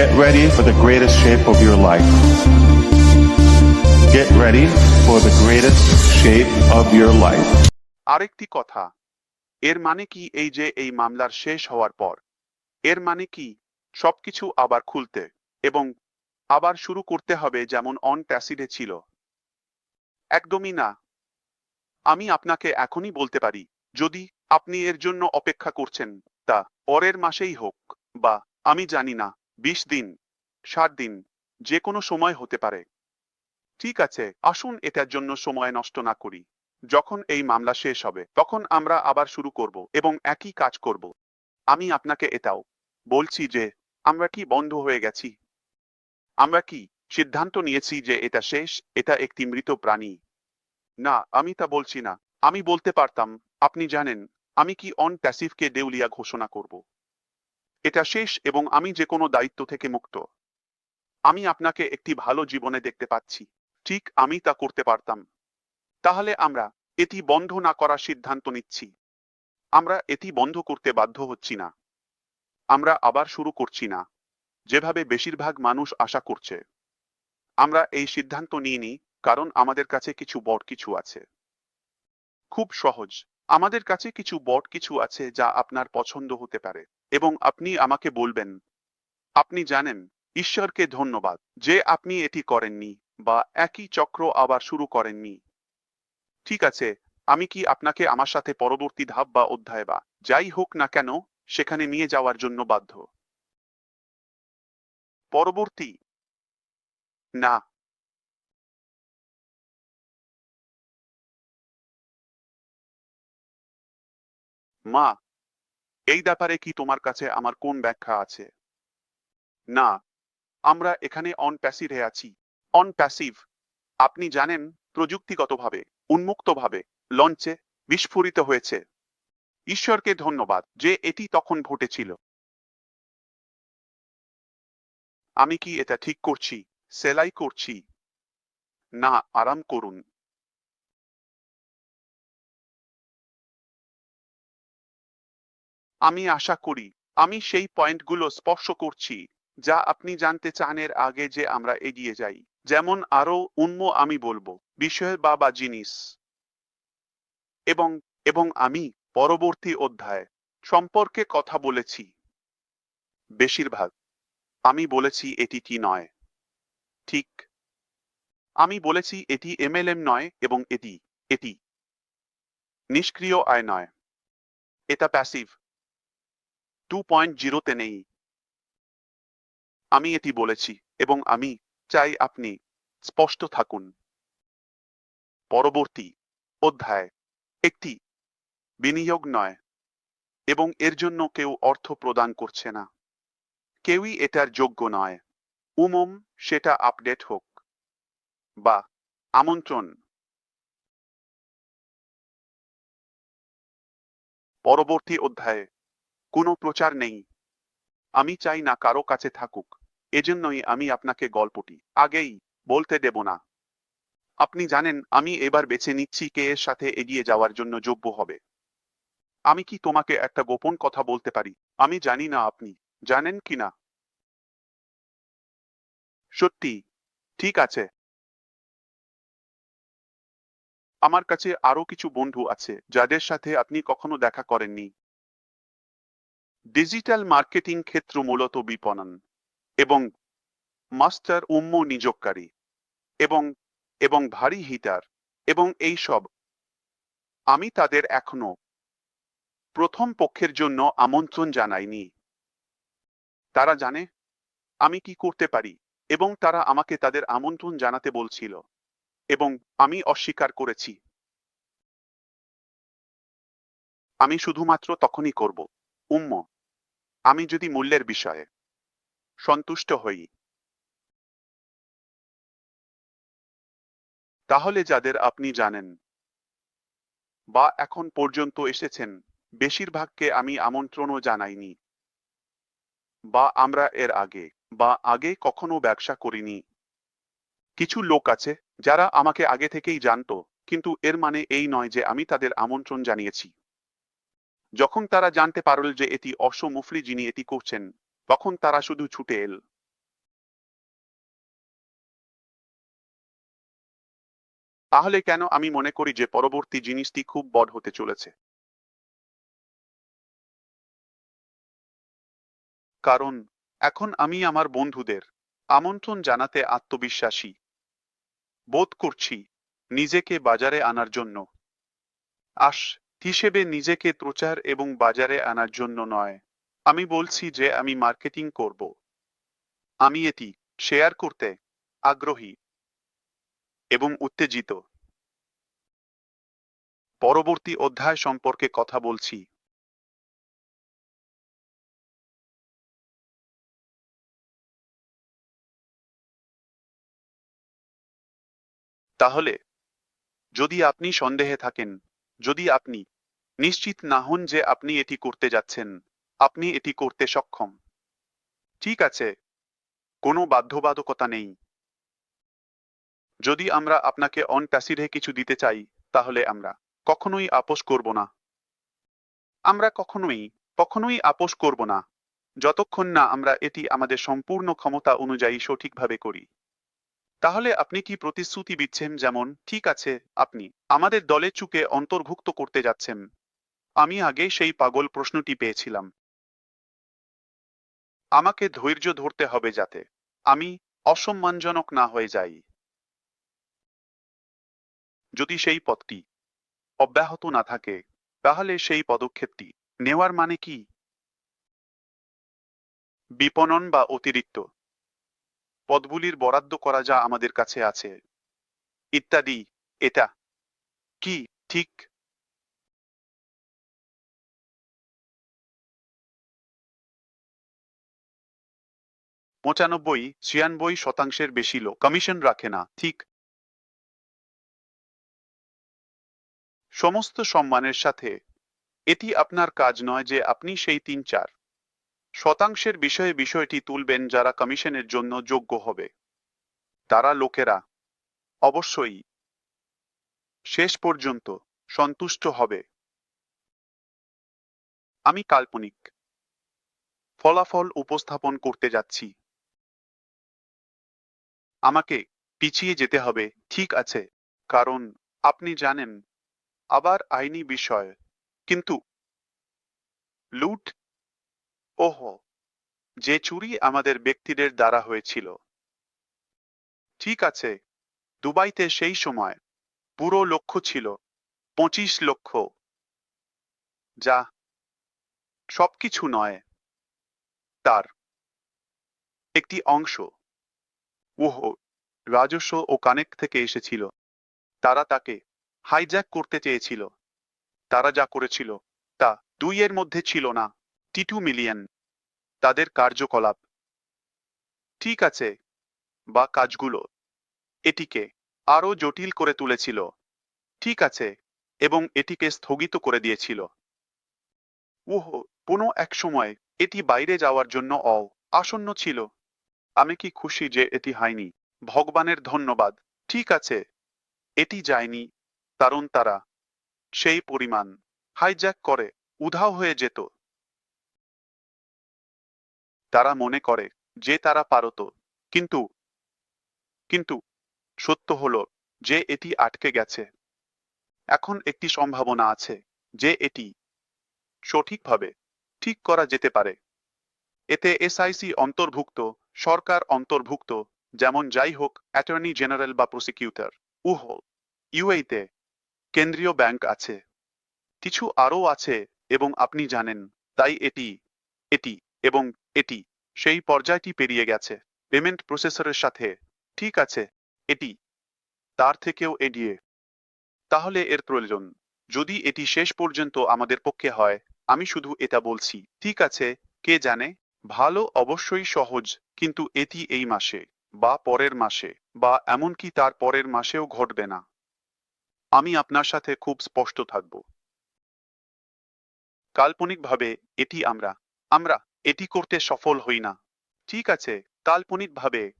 Get ready for the greatest shape of your life. Get ready for the greatest shape of your life. আরেকটি কথা। এর মানে কি এই যে এই মামলার শেষ হওয়ার পর? এর মানে কি সবকিছু আবার খুলতে এবং আবার শুরু করতে হবে যেমন অন ট্যাসিডে ছিল? একদমই না। আমি আপনাকে এখনই বলতে পারি, যদি আপনি এর জন্য অপেক্ষা করছেন, তা পরের মাসেই হোক বা আমি জানি না। বিশ দিন, ষাট দিন যে কোনো সময় হতে পারে। ঠিক আছে, আসুন এটার জন্য সময় নষ্ট না করি। যখন এই মামলা শেষ হবে, তখন আমরা আবার শুরু করব এবং একই কাজ করব। আমি আপনাকে এটাও বলছি যে, আমরা কি বন্ধ হয়ে গেছি? আমরা কি সিদ্ধান্ত নিয়েছি যে এটা শেষ, এটা একটি মৃত প্রাণী? না, আমি তা বলছি না। আমি বলতে পারতাম, আপনি জানেন, আমি কি অন প্যাসিভকে দেউলিয়া ঘোষণা করব। এটা শেষ এবং আমি যে কোনো দায়িত্ব থেকে মুক্ত। আমি আপনাকে একটি ভালো জীবনে দেখতে পাচ্ছি। ঠিক আমি তা করতে পারতাম। তাহলে আমরা এটি বন্ধ না করার সিদ্ধান্ত নিচ্ছি। আমরা এটি বন্ধ করতে বাধ্য হচ্ছি না। আমরা আবার শুরু করছি না। যেভাবে বেশিরভাগ মানুষ আশা করছে। আমরা এই সিদ্ধান্ত নিইনি কারণ আমাদের কাছে কিছু বড় কিছু আছে। খুব সহজ। আমাদের কাছে কিছু বড় কিছু আছে যা আপনার পছন্দ হতে পারে। এবং আপনি আমাকে বলবেন, আপনি জানেন, ঈশ্বরকে ধন্যবাদ যে আপনি এটি করেননি বা একই চক্র আবার শুরু করেননি। ঠিক আছে, আমি কি আপনাকে আমার সাথে পরবর্তী ধাপ বা অধ্যায় বা যাই হোক না কেন সেখানে নিয়ে যাওয়ার জন্য বাধ্য? পরবর্তী? না। মা এই ব্যাপারে কি তোমার কাছে আমার কোন ব্যাখ্যা আছে? না, আমরা এখানে অন প্যাসিভে আছি। অন প্যাসিভ আপনি জানেন, প্রযুক্তিগতভাবে, উন্মুক্তভাবে লঞ্চে বিস্ফোরিত হয়েছে। ঈশ্বরকে ধন্যবাদ যে এটি তখন ঘটেছিল। আমি কি এটা ঠিক করছি? সেলাই করছি? না, আরাম করুন। আমি আশা করি, আমি সেই পয়েন্টগুলো স্পর্শ করছি, যা আপনি জানতে চান এর আগে যে আমরা এগিয়ে যাই। যেমন আরও উন্ম আমি বলব বিষয় বা বা জিনিস। এবং এবং আমি পরবর্তী অধ্যায় সম্পর্কে কথা বলেছি। বেশিরভাগ, আমি বলেছি এটি কি নয়। ঠিক, আমি বলেছি এটি এমএলএম নয় এবং এটি এটি নিষ্ক্রিয় আয় নয়। এটা প্যাসিভ। টু পয়েন্ট জিরোতে নেই। আমি এটি বলেছি এবং আমি চাই আপনি স্পষ্ট থাকুন। পরবর্তী অধ্যায়, একটি বিনিয়োগ নয় এবং এর জন্য কেউ অর্থ প্রদান করছে না। কেউই এটার যোগ্য নয়। উমম, সেটা আপডেট হোক বা আমন্ত্রণ। পরবর্তী অধ্যায়ে কোনো প্রচার নেই। আমি চাই না কারও কাছে থাকুক। এজন্যই আমি আপনাকে গল্পটি আগেই বলতে দেব না। আপনি জানেন, আমি এবার বেছে নিচ্ছি কে এর সাথে এগিয়ে যাওয়ার জন্য যোগ্য হবে। আমি কি তোমাকে একটা গোপন কথা বলতে পারি? আমি জানি না আপনি। জানেন কি না? সত্যি, ঠিক আছে। আমার কাছে আরও কিছু বন্ধু আছে, যাদের সাথে আপনি কখনো দেখা করেননি। ডিজিটাল মার্কেটিং ক্ষেত্র মূলত বিপণন এবং মাস্টার উম্ম নিযোগকারী এবং এবং ভারী হিটার এবং এই সব। আমি তাদের এখনও প্রথম পক্ষের জন্য আমন্ত্রণ জানাইনি। তারা জানে আমি কি করতে পারি এবং তারা আমাকে তাদের আমন্ত্রণ জানাতে বলছিল এবং আমি অস্বীকার করেছি। আমি শুধুমাত্র তখনই করব, উম্ম। আমি যদি মূল্যের বিষয়ে সন্তুষ্ট হই, তাহলে যাদের আপনি জানেন বা এখন পর্যন্ত এসেছেন, বেশিরভাগকে আমি আমন্ত্রণও জানাইনি বা আমরা এর আগে বা আগে কখনো ব্যবসা করিনি। কিছু লোক আছে যারা আমাকে আগে থেকেই জানতো, কিন্তু এর মানে এই নয় যে আমি তাদের আমন্ত্রণ জানিয়েছি। যখন তারা জানতে পারল যে এটি অসমুফলি যিনি এটি করছেন, তখন তারা শুধু ছুটে এল। তাহলে কেন আমি মনে করি যে পরবর্তী জিনিসটি খুব বড় হতে চলেছে? কারণ, এখন আমি আমার বন্ধুদের আমন্ত্রণ জানাতে আত্মবিশ্বাসী। বোধ করছি, নিজেকে বাজারে আনার জন্য। আস হিসেবে নিজেকে প্রচার এবং বাজারে আনার জন্য নয়। আমি বলছি যে আমি মার্কেটিং করব। আমি এটি শেয়ার করতে আগ্রহী এবং উত্তেজিত। পরবর্তী অধ্যায় সম্পর্কে কথা বলছি। তাহলে, যদি আপনি সন্দেহে থাকেন, যদি আপনি নিশ্চিত না হন যে আপনি এটি করতে যাচ্ছেন। আপনি এটি করতে সক্ষম। ঠিক আছে। কোনো বাধ্যবাধকতা নেই। যদি আমরা আপনাকে অন প্যাসিভে কিছু দিতে চাই, তাহলে আমরা কখনোই আপোষ করব না। আমরা কখনোই কখনোই আপোষ করব না। যতক্ষণ না আমরা এটি আমাদের সম্পূর্ণ ক্ষমতা অনুযায়ী সঠিকভাবে করি। তাহলে আপনি কি প্রতিশ্রুতি দিচ্ছেন যেমন, ঠিক আছে, আপনি আমাদের দলে চুকে অন্তর্ভুক্ত করতে যাচ্ছেন। আমি আগে সেই পাগল প্রশ্নটি পেয়েছিলাম। আমাকে ধৈর্য ধরতে হবে যাতে আমি অসম্মানজনক না হয়ে যাই। যদি সেই পথটি অব্যাহত না থাকে, তাহলে সেই পদক্ষেপটি নেওয়ার মানে কি? বিপণন বা অতিরিক্ত পদগুলির বরাদ্দ করা যা আমাদের কাছে আছে, ইত্যাদি, এটা কি ঠিক? পঁচানব্বই ছিয়ানব্বই শতাংশের বেশি লোক কমিশন রাখে না, ঠিক? সমস্ত সম্মানের সাথে, এটি আপনার কাজ নয় যে আপনি সেই তিন চার শতাংশের বিষয়ে বিষয়টি তুলবেন যারা কমিশনের জন্য যোগ্য হবে। তারা লোকেরা, অবশ্যই, শেষ পর্যন্ত সন্তুষ্ট হবে। আমি কাল্পনিক, ফলাফল উপস্থাপন করতে যাচ্ছি। আমাকে পিছিয়ে যেতে হবে, ঠিক আছে। কারণ আপনি জানেন, আবার আইনি বিষয়। কিন্তু লুট? ওহ, যে চুরি আমাদের ব্যক্তিদের দ্বারা হয়েছিল। ঠিক আছে, দুবাইতে সেই সময় পুরো লক্ষ্য ছিল, পঁচিশ লক্ষ। যা সবকিছু নয়, তার একটি অংশ। ওহো রাজস্ব ও কানেক্ট থেকে এসেছিল। তারা তাকে হাইজ্যাক করতে চেয়েছিল। তারা যা করেছিল, তা দুইয়ের মধ্যে ছিল না টি টু মিলিয়ন তাদের কার্যকলাপ। ঠিক আছে, বা কাজগুলো। এটিকে আরও জটিল করে তুলেছিল। ঠিক আছে, এবং এটিকে স্থগিত করে দিয়েছিল। ওহো কোনো এক সময় এটি বাইরে যাওয়ার জন্য অ, আসন্ন ছিল। আমি কি খুশি যে এটি হয়নি? ভগবানের ধন্যবাদ। ঠিক আছে। এটি যায়নি, কারণ তারা সেই পরিমাণ। হাইজ্যাক করে, উধাও হয়ে যেত। তারা মনে করে যে তারা পারত। কিন্তু কিন্তু সত্য হলো যে এটি আটকে গেছে। এখন একটি সম্ভাবনা আছে যে এটি সঠিকভাবে ঠিক করা যেতে পারে। এতে এসআইসি অন্তর্ভুক্ত সরকার অন্তর্ভুক্ত, যেমন যাই হোক অ্যাটর্নি জেনারেল বা প্রসিকিউটর উহ ইউএইতে কেন্দ্রীয় ব্যাংক আছে। কিছু আরও আছে এবং আপনি জানেন, তাই এটি এটি এবং এটি সেই পর্যায়টি পেরিয়ে গেছে। পেমেন্ট প্রসেসরের সাথে ঠিক আছে, এটি তার থেকেও এড়িয়ে তাহলে এর প্রয়োজন, যদি এটি শেষ পর্যন্ত আমাদের পক্ষে হয়, আমি শুধু এটা বলছি, ঠিক আছে, কে জানে? ভালো অবশ্যই সহজ, কিন্তু এটি এই মাসে, বা পরের মাসে, বা এমনকি তার পরের মাসেও ঘটবে না। আমি আপনার সাথে খুব স্পষ্ট থাকব। কাল্পনিকভাবে, এটি আমরা আমরা এটি করতে সফল হই না। ঠিক আছে, কাল্পনিকভাবে,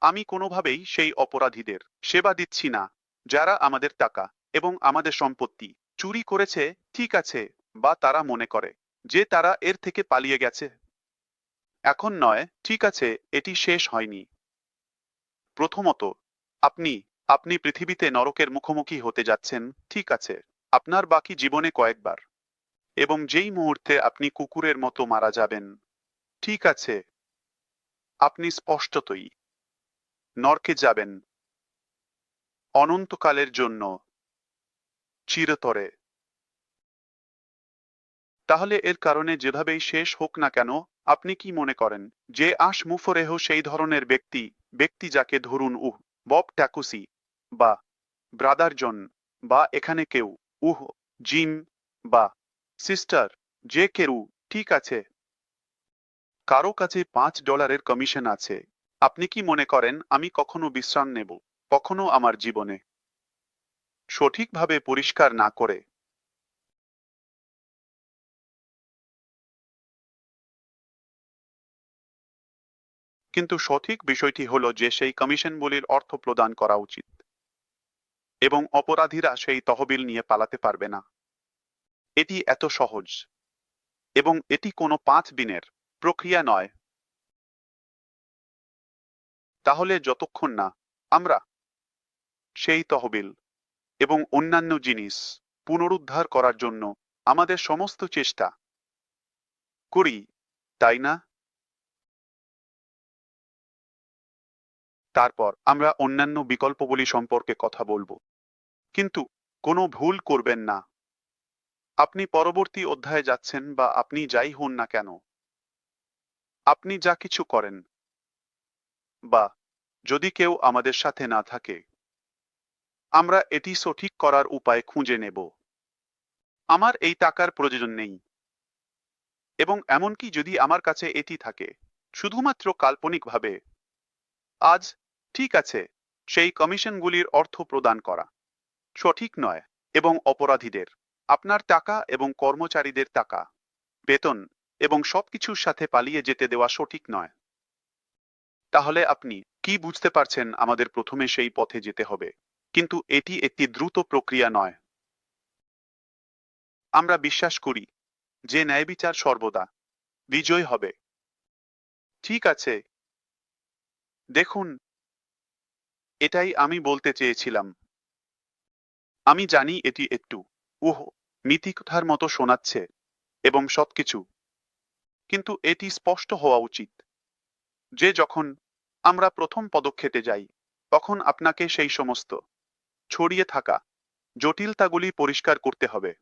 আমি কোনোভাবেই সেই অপরাধীদের সেবা দিচ্ছি না, যারা আমাদের টাকা এবং আমাদের সম্পত্তি চুরি করেছে, ঠিক আছে, বা তারা মনে করে যে তারা এর থেকে পালিয়ে গেছে। এখন নয়, ঠিক আছে, এটি শেষ হয়নি। প্রথমত, আপনি আপনি পৃথিবীতে নরকের মুখোমুখি হতে যাচ্ছেন, ঠিক আছে, আপনার বাকি জীবনে কয়েকবার। এবং যেই মুহূর্তে আপনি কুকুরের মতো মারা যাবেন, ঠিক আছে, আপনি স্পষ্টতই নরকে যাবেন। অনন্তকালের জন্য, চিরতরে। তাহলে এর কারণে যেভাবেই শেষ হোক না কেন, আপনি কি মনে করেন যে আশ মুফরেহ সেই ধরনের ব্যক্তি ব্যক্তি যাকে ধরুন উহ, বব ট্যাকুসি বা ব্রাদার জন বা এখানে কেউ, উহ, জিম বা সিস্টার, যে কেউ, ঠিক আছে। কারও কাছে পাঁচ ডলারের কমিশন আছে। আপনি কি মনে করেন আমি কখনো বিশ্রাম নেব, কখনো আমার জীবনে? সঠিকভাবে পরিষ্কার না করে কিন্তু সঠিক বিষয়টি হল যে সেই কমিশনগুলির অর্থ প্রদান করা উচিত। এবং অপরাধীরা সেই তহবিল নিয়ে পালাতে পারবে না। এটি এত সহজ। এবং এটি কোনো পাঁচ দিনের প্রক্রিয়া নয়। তাহলে যতক্ষণ না আমরা সেই তহবিল এবং অন্যান্য জিনিস পুনরুদ্ধার করার জন্য আমাদের সমস্ত চেষ্টা করি, তাই না? তারপর আমরা অন্যান্য বিকল্পগুলি সম্পর্কে কথা বলব। কিন্তু কোনো ভুল করবেন না। আপনি পরবর্তী অধ্যায়ে যাচ্ছেন বা আপনি যাই হন না কেন। আপনি যা কিছু করেন বা যদি কেউ আমাদের সাথে না থাকে, আমরা এটি সঠিক করার উপায় খুঁজে নেব। আমার এই টাকার প্রয়োজন নেই। এবং এমনকি যদি আমার কাছে এটি থাকে, শুধুমাত্র কাল্পনিকভাবে, আজ ঠিক আছে, সেই কমিশনগুলির অর্থ প্রদান করা। সঠিক নয়, এবং অপরাধীদের, আপনার টাকা এবং কর্মচারীদের টাকা, বেতন এবং সবকিছুর সাথে পালিয়ে যেতে দেওয়া সঠিক নয়। তাহলে আপনি কি বুঝতে পারছেন আমাদের প্রথমে সেই পথে যেতে হবে, কিন্তু এটি একটি দ্রুত প্রক্রিয়া নয়। আমরা বিশ্বাস করি, যে ন্যায়বিচার সর্বদা বিজয় হবে। ঠিক আছে। দেখুন এটাই আমি বলতে চেয়েছিলাম। আমি জানি এটি একটু, উহ, মিথিকথার মতো শোনাচ্ছে, এবং সবকিছু। কিন্তু এটি স্পষ্ট হওয়া উচিত। যে যখন আমরা প্রথম পদক্ষেপে যাই, তখন আপনাকে সেই সমস্ত ছড়িয়ে থাকা জটিলতাগুলি পরিষ্কার করতে হবে।